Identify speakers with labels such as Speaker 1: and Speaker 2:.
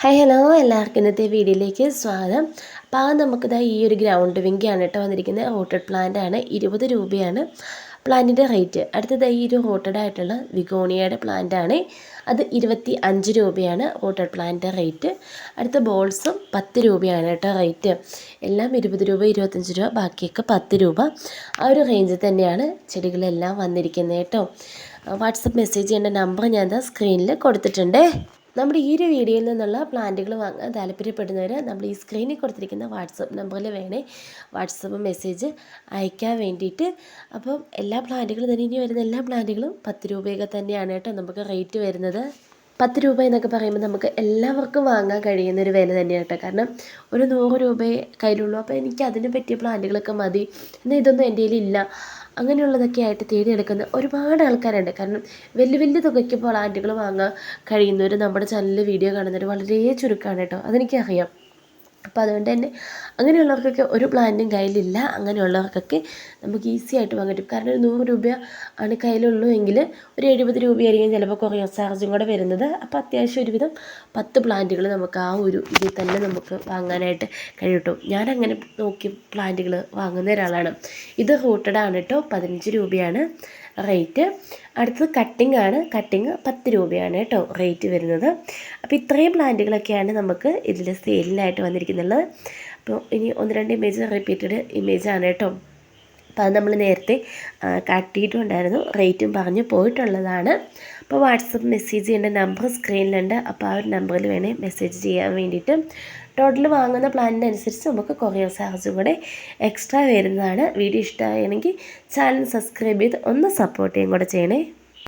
Speaker 1: Hi hello എല്ലാവർക്കും ഇന്നത്തെ വീഡിയോയിലേക്ക് സ്വാഗതം. അപ്പോൾ ആ നമുക്കിതാ ഈ ഒരു ഗ്രൗണ്ട് വിങ്കിയാണ് കേട്ടോ വന്നിരിക്കുന്നത്. റോട്ടഡ് പ്ലാന്റ് ആണ്. ഇരുപത് രൂപയാണ് പ്ലാന്റിന്റെ റേറ്റ് അടുത്തത് ഈ ഒരു റോട്ടഡ് ആയിട്ടുള്ള വിഗോണിയയുടെ പ്ലാന്റ് ആണ്. അത് ഇരുപത്തി അഞ്ച് രൂപയാണ് റോട്ടഡ് പ്ലാന്റിന്റെ റേറ്റ് അടുത്ത ബോൾസും പത്ത് രൂപയാണ് കേട്ടോ റേറ്റ് എല്ലാം ഇരുപത് രൂപ ഇരുപത്തഞ്ച് രൂപ ബാക്കിയൊക്കെ പത്ത് രൂപ. ആ ഒരു റേഞ്ചിൽ തന്നെയാണ് ചെടികളെല്ലാം വന്നിരിക്കുന്നത് കേട്ടോ. വാട്സപ്പ് മെസ്സേജ് ചെയ്യേണ്ട നമ്പർ ഞാൻ സ്ക്രീനിൽ കൊടുത്തിട്ടുണ്ട്. നമ്മുടെ ഈ ഒരു വീഡിയോയിൽ നിന്നുള്ള പ്ലാന്റുകൾ വാങ്ങാൻ താല്പര്യപ്പെടുന്നവർ നമ്മൾ ഈ സ്ക്രീനിൽ കൊടുത്തിരിക്കുന്ന വാട്സപ്പ് നമ്പറിൽ വേണേ വാട്സപ്പ് മെസ്സേജ് അയക്കാൻ വേണ്ടിയിട്ട്. അപ്പം എല്ലാ പ്ലാന്റുകളും തന്നെ ഇനി വരുന്ന എല്ലാ പ്ലാന്റുകളും പത്ത് രൂപയൊക്കെ തന്നെയാണ് കേട്ടോ നമുക്ക് റേറ്റ് വരുന്നത്. പത്ത് രൂപ എന്നൊക്കെ പറയുമ്പോൾ നമുക്ക് എല്ലാവർക്കും വാങ്ങാൻ കഴിയുന്ന ഒരു വില തന്നെയാണ് കേട്ടോ. കാരണം ഒരു നൂറ് രൂപയെ കയ്യിലുള്ളൂ. അപ്പോൾ എനിക്ക് അതിന് പറ്റിയ പ്ലാന്റുകളൊക്കെ മതി. എന്നാൽ ഇതൊന്നും എന്റെ കയ്യിലില്ല അങ്ങനെയുള്ളതൊക്കെ ആയിട്ട് തേടിയെടുക്കുന്ന ഒരുപാട് ആൾക്കാരുണ്ട്. കാരണം വലിയ വലിയ തുകയ്ക്ക് പ്ലാന്റുകൾ വാങ്ങാൻ കഴിയുന്നവർ നമ്മുടെ ചാനലിൽ വീഡിയോ കാണുന്നവർ വളരെ ചുരുക്കമാണ് കേട്ടോ. അതെനിക്കറിയാം. അപ്പോൾ അതുകൊണ്ട് തന്നെ അങ്ങനെയുള്ളവർക്കൊക്കെ ഒരു പ്ലാന്റും കയ്യിലില്ല. അങ്ങനെയുള്ളവർക്കൊക്കെ നമുക്ക് ഈസി ആയിട്ട് വാങ്ങാൻ പറ്റും. കാരണം ഒരു നൂറ് രൂപ ആണ് കയ്യിലുള്ളൂ എങ്കിൽ ഒരു എഴുപത് രൂപയായിരിക്കും ചിലപ്പോൾ കൊറിയർ ചാർജും കൂടെ വരുന്നത്. അപ്പോൾ അത്യാവശ്യം ഒരുവിധം പത്ത് പ്ലാന്റുകൾ നമുക്ക് ആ ഒരു ഇതിൽ തന്നെ നമുക്ക് വാങ്ങാനായിട്ട് കഴിയും ഞാൻ അങ്ങനെ നോക്കി പ്ലാന്റുകൾ വാങ്ങുന്ന ഒരാളാണ്. ഇത് റൂട്ടഡ് ആണ് കേട്ടോ. പതിനഞ്ച് രൂപയാണ്. റേറ്റ്. അടുത്തത് കട്ടിംഗ് ആണ്. കട്ടിങ് പത്ത് രൂപയാണ് കേട്ടോ റേറ്റ് വരുന്നത്. അപ്പോൾ ഇത്രയും പ്ലാന്റുകളൊക്കെയാണ് നമുക്ക് ഇതിൽ സെയിലിനായിട്ട് വന്നിരിക്കുന്നത്. അപ്പോൾ ഇനി ഒന്ന് രണ്ട് ഇമേജ് റിപ്പീറ്റഡ് ഇമേജാണ് കേട്ടോ. അപ്പോൾ അത് നമ്മൾ നേരത്തെ കാട്ടിയിട്ടുണ്ടായിരുന്നു. റേറ്റും പറഞ്ഞ് പോയിട്ടുള്ളതാണ്. അപ്പോൾ വാട്സപ്പ് മെസ്സേജ് ചെയ്യേണ്ട നമ്പർ സ്ക്രീനിലുണ്ട്. അപ്പോൾ ആ ഒരു നമ്പറിൽ വേണേൽ മെസ്സേജ് ചെയ്യാൻ വേണ്ടിയിട്ട്. ടോട്ടൽ വാങ്ങുന്ന പ്ലാനിനനുസരിച്ച് നമുക്ക് കൊറിയർ ചാർജ് കൂടെ എക്സ്ട്രാ വരുന്നതാണ്. വീഡിയോ ഇഷ്ടമായെങ്കിൽ ചാനൽ സബ്സ്ക്രൈബ് ചെയ്ത് ഒന്ന് സപ്പോർട്ട് ചെയ്യും കൂടെ ചെയ്യണേ.